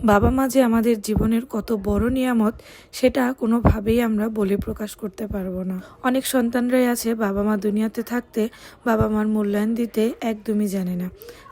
বাবা মা যে আমাদের জীবনের কত বড় নিয়ামত, সেটা কোনোভাবেই আমরা বলে প্রকাশ করতে পারব না। অনেক সন্তানরাই আছে বাবা মা দুনিয়াতে থাকতে বাবা মার মূল্যায়ন দিতে একদমই জানে না।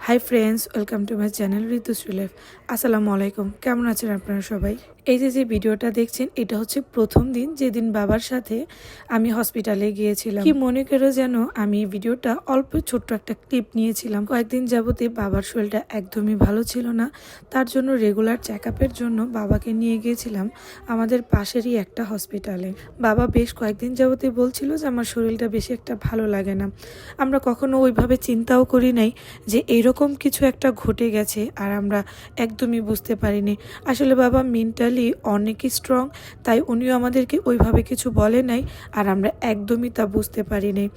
Hi friends, welcome to my channel Ritu Sulef আসসালামু আলাইকুম। কেমন আছেন আপনারা সবাই? এই যে যে ভিডিওটা দেখছেন, এটা হচ্ছে প্রথম দিন যেদিন বাবার সাথে আমি হসপিটালে গিয়েছিলাম। কি মনে করো যেন আমি ভিডিওটা অল্প ছোট্ট একটা ক্লিপ নিয়েছিলাম। কয়েকদিন যাবতে বাবার শরীরটা একদমই ভালো ছিল না। তার জন্য রেগুলার চেক আপের জন্য বাবাকে নিয়ে গিয়েছিলাম আমাদের পাশেরই একটা হসপিটালে বাবা বেশ কয়েকদিন যাবতে বলছিল যে, আমার শরীরটা বেশি একটা ভালো লাগে না। আমরা কখনো ওইভাবে চিন্তাও করি নাই যে এরকম কিছু একটা ঘটে গেছে আর আমরা একদমই বুঝতে পারিনি। আসলে বাবা মেন্টালি অনেকই স্ট্রং তাই উনিও আমাদেরকে ওইভাবে কিছু বলে নাই আর আমরা একদমই তা বুঝতে পারিনি।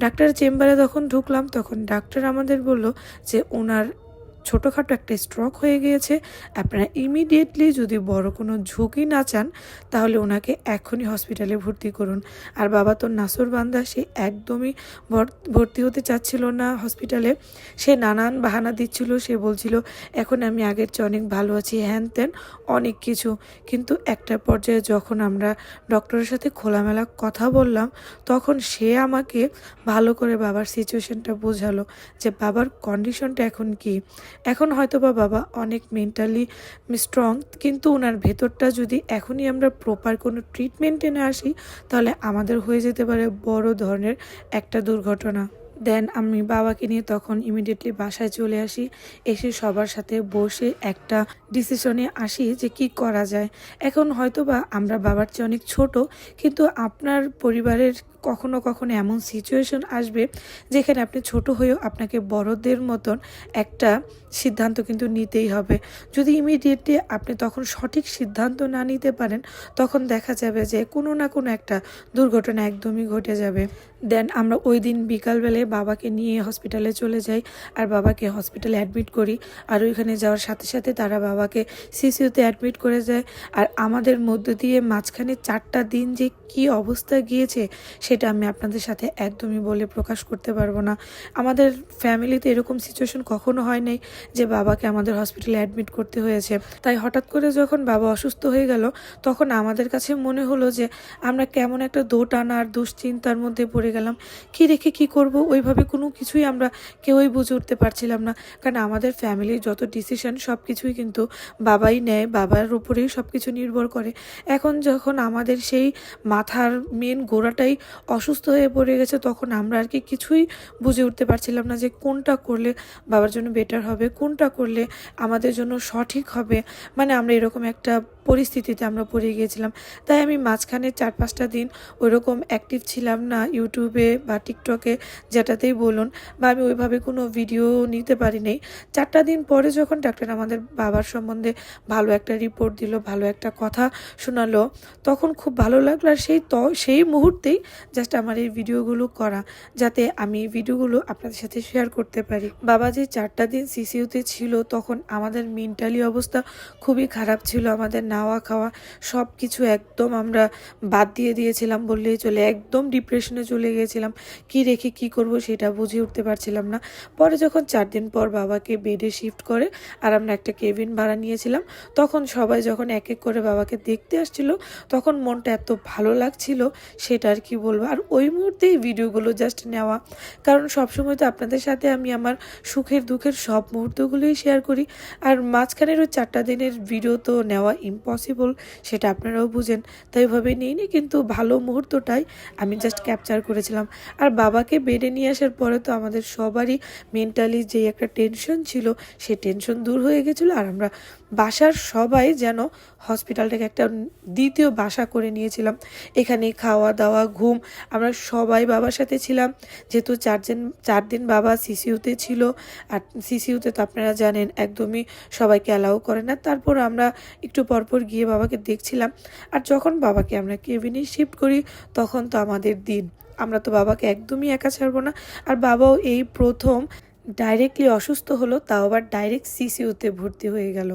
ডাক্তার চেম্বারে যখন ঢুকলাম, তখন ডাক্তার আমাদের বলল যে, ওনার ছোটোখাটো একটা স্ট্রোক হয়ে গিয়েছে। আপনারা ইমিডিয়েটলি যদি বড় কোনো ঝুঁকি না চান, তাহলে ওনাকে এখনই হসপিটালে ভর্তি করুন। আর বাবা তো নাসর বান্দা, সে একদমই ভর- ভর্তি হতে চাচ্ছিল না হসপিটালে সে নানান বাহানা দিচ্ছিল, সে বলছিল, এখন আমি আগের চেয়ে অনেক ভালো আছি, হ্যান ত্যান, অনেক কিছু। কিন্তু একটা পর্যায়ে যখন আমরা ডক্টরের সাথে খোলামেলা কথা বললাম, তখন সে আমাকে ভালো করে বাবার সিচুয়েশনটা বোঝালো যে বাবার কন্ডিশনটা এখন কি। এখন হয়তো বা বাবা অনেক মেন্টালি স্ট্রং কিন্তু ওনার ভেতরটা যদি এখনই আমরা প্রপার কোনো ট্রিটমেন্টে না আসি, তাহলে আমাদের হয়ে যেতে পারে বড় ধরনের একটা দুর্ঘটনা। দেন আমি বাবাকে নিয়ে তখন ইমিডিয়েটলি বাসায় চলে আসি, এসে সবার সাথে বসে একটা ডিসিশনে আসি যে কি করা যায়। এখন হয়তো বা আমরা বাবার চেয়ে অনেক ছোট, কিন্তু আপনার পরিবারের কখনো কখনো এমন সিচুয়েশন আসবে যেখানে আপনি ছোট হয়েও আপনাকে বড়দের মতন একটা সিদ্ধান্ত কিন্তু নিতেই হবে। যদি ইমিডিয়েটলি আপনি তখন সঠিক সিদ্ধান্ত না নিতে পারেন, তখন দেখা যাবে যে কোনো না কোনো একটা দুর্ঘটনা একদমই ঘটে যাবে। দেন আমরা ওই দিন বিকালবেলায় বাবাকে নিয়ে হসপিটালে চলে যাই, আর বাবাকে হসপিটালে অ্যাডমিট করি, আর ওইখানে যাওয়ার সাথে সাথে তারা বাবাকে সিসিউতে অ্যাডমিট করে যায় আর আমাদের মধ্য দিয়ে মাঝখানে চারটা দিন যে কি অবস্থা গিয়েছে সেটা আমি আপনাদের সাথে একদমই বলে প্রকাশ করতে পারব না। আমাদের ফ্যামিলিতে এরকম সিচুয়েশন কখনো হয় নাই যে বাবাকে আমাদের হসপিটালে অ্যাডমিট করতে হয়েছে। তাই হঠাৎ করে যখন বাবা অসুস্থ হয়ে গেল, তখন আমাদের কাছে মনে হলো যে আমরা কেমন একটা দোটানা আর দুশ্চিন্তার মধ্যে পড়ে গেলাম। কি রেখে কি করব? ওইভাবে কোনো কিছুই আমরা কেউই বুঝে উঠতে পারছিলাম না। কারণ আমাদের ফ্যামিলির যত ডিসিশন সব কিছুই কিন্তু বাবাই নেয়, বাবার উপরেই সব কিছু নির্ভর করে। এখন যখন আমাদের সেই মাথার মেন গোড়াটাই অসুস্থ হয়ে পড়ে গেছে, তখন আমরা আর কি কিছুই বুঝে উঠতে পারছিলাম না যে কোনটা করলে বাবার জন্য বেটার হবে, কোনটা করলে আমাদের জন্য সঠিক হবে। মানে আমরা এরকম একটা পরিস্থিতিতে আমরা পড়ে গিয়েছিলাম। তাই আমি মাঝখানে চার পাঁচটা দিন ওইরকম অ্যাক্টিভ ছিলাম না ইউটিউবে বা টিকটকে যেটাতেই বলুন, বা আমি ওইভাবে কোনো ভিডিও নিতে পারি নাই চারটা দিন পরে যখন ডাক্তার আমাদের বাবার সম্বন্ধে ভালো একটা রিপোর্ট দিল, ভালো একটা কথা শোনালো। তখন খুব ভালো লাগল আর সেই ত, সেই মুহূর্তেই জাস্ট আমার এই ভিডিওগুলো করা, যাতে আমি এই ভিডিওগুলো আপনাদের সাথে শেয়ার করতে পারি। বাবা যে চারটা দিন সিসিউতে ছিল, তখন আমাদের মেন্টালি অবস্থা খুবই খারাপ ছিল। আমাদের নাওয়া খাওয়া সব কিছু একদম আমরা বাদ দিয়ে দিয়েছিলাম বললেই চলে। একদম ডিপ্রেশনে চলে গিয়েছিলাম। কি রেখে কি করব সেটা বুঝে উঠতে পারছিলাম না। পরে যখন চার দিন পর বাবাকে বেডে শিফট করে আর আমরা একটা কেবিন ভাড়া নিয়েছিলাম, তখন সবাই যখন এক এক করে বাবাকে দেখতে আসছিল, তখন মনটা এত ভালো লাগছিল, সেটা আর কি বলব। আর ওই মুহূর্তেই ভিডিওগুলো জাস্ট নেওয়া, কারণ সবসময় তো আপনাদের সাথে আমি আমার সুখের দুঃখের সব মুহূর্তগুলোই শেয়ার করি, আর মাঝখানের ওই চারটা দিনের ভিডিও তো নেওয়া ইম্পসিবল সেটা আপনারাও বুঝেন, তাই ভাবে নিইনি, কিন্তু ভালো মুহূর্তটাই আমি জাস্ট ক্যাপচার করেছিলাম। আর বাবাকে বেডে নিয়ে আসার পরে তো আমাদের সবারই মেন্টালি যে একটা টেনশন ছিল সে টেনশন দূর হয়ে গেছিল, আর আমরা বাসার সবাই যেন হসপিটালটাকে একটা দ্বিতীয় বাসা করে নিয়েছিলাম। এখানে খাওয়া দাওয়া, ঘুম, আমরা সবাই বাবার সাথে ছিলাম। যেহেতু চারজন চার দিন বাবা সিসিউতে ছিল। আর সিসিউতে তো আপনারা জানেন, একদমই সবাইকে অ্যালাউ করে না। তারপর আমরা একটু পরপর গিয়ে বাবাকে দেখছিলাম। আর যখন বাবাকে আমরা কেবিনে শিফট করি, তখন তো আমাদের দিন। আমরা তো বাবাকে একদমই একা ছাড়বো না। আর বাবাও এই প্রথম ডাইরেক্টলি অসুস্থ হলো তাও আবার ডাইরেক্ট সিসিউতে ভর্তি হয়ে গেল।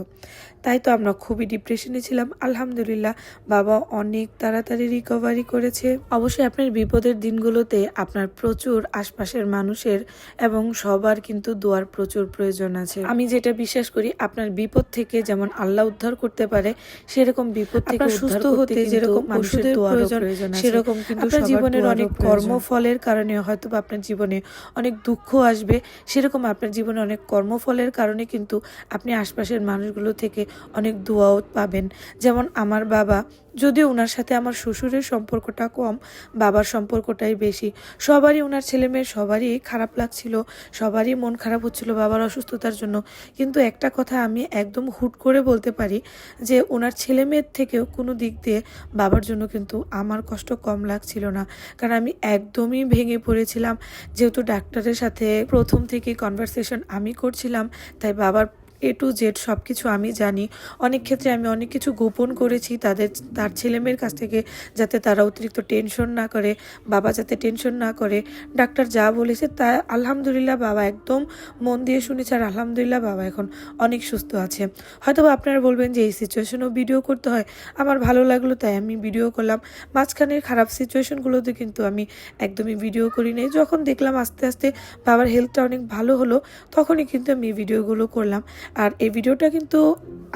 তাই তো আমরা খুবই ডিপ্রেশনে ছিলাম। আলহামদুলিল্লাহ বাবা অনেক তাড়াতাড়ি রিকভারি করেছে। অবশ্যই আপনার বিপদের দিনগুলোতে আপনার প্রচুর আশপাশের মানুষের এবং সবার কিন্তু দোয়ার প্রচুর প্রয়োজন আছে। আমি যেটা বিশ্বাস করি আপনার বিপদ থেকে যেমন আল্লাহ উদ্ধার করতে পারে সেরকম বিপদ থেকে সুস্থ হতে যেরকম মানুষের দোয়ারও প্রয়োজন, সেরকম কিন্তু আপনার জীবনের অনেক কর্মফলের কারণে হয়তো বা আপনার জীবনে অনেক দুঃখ আসবে সেরকম আপনার জীবনে অনেক কর্মফলের কারণে কিন্তু আপনি আশপাশের মানুষগুলো থেকে অনেক দোয়াও পাবেন। যেমন আমার বাবা যদিও ওনার সাথে আমার শ্বশুরের সম্পর্কটা কম, বাবার সম্পর্কটাই বেশি। সবারই ওনার ছেলে মেয়ে সবারই খারাপ লাগছিল, সবারই মন খারাপ হচ্ছিল বাবার অসুস্থতার জন্য। কিন্তু একটা কথা আমি একদম হুট করে বলতে পারি যে ওনার ছেলে মেয়ের থেকেও কোনো দিক দিয়ে বাবার জন্য কিন্তু আমার কষ্ট কম লাগছিল না। কারণ আমি একদমই ভেঙে পড়েছিলাম। যেহেতু ডাক্তারের সাথে প্রথম থেকে কনভারসেশন আমি করছিলাম, তাই বাবার এ টু জেড সব কিছু আমি জানি। অনেক ক্ষেত্রে আমি অনেক কিছু গোপন করেছি তাদের, তার ছেলেমেয়ের কাছ থেকে যাতে তারা অতিরিক্ত টেনশন না করে, বাবা যাতে টেনশন না করে। ডাক্তার যা বলেছে তা আলহামদুলিল্লাহ বাবা একদম মন দিয়ে শুনেছে আর আলহামদুলিল্লাহ বাবা এখন অনেক সুস্থ আছে। হয়তো আপনারা বলবেন যে এই সিচুয়েশনেও ভিডিও করতে হয়। আমার ভালো লাগল তাই আমি ভিডিও করলাম। মাঝখানের খারাপ সিচুয়েশনগুলোতে কিন্তু আমি একদমই ভিডিও করি নাই। যখন দেখলাম আস্তে আস্তে বাবার হেলথটা অনেক ভালো হলো, তখনই কিন্তু আমি ভিডিওগুলো করলাম। আর এই ভিডিওটা কিন্তু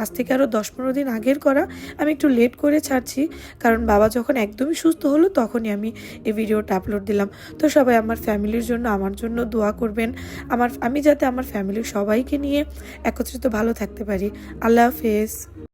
আজ থেকে আরও দশ পনেরো দিন আগের করা। আমি একটু লেট করে ছাড়ছি, কারণ বাবা যখন একদমই সুস্থ হলো তখনই আমি এই ভিডিওটা আপলোড দিলাম। তো সবাই আমার ফ্যামিলির জন্য, আমার জন্য দোয়া করবেন। আমার, আমি যাতে আমার ফ্যামিলির সবাইকে নিয়ে একত্রিত ভালো থাকতে পারি। আল্লাহ হাফেজ।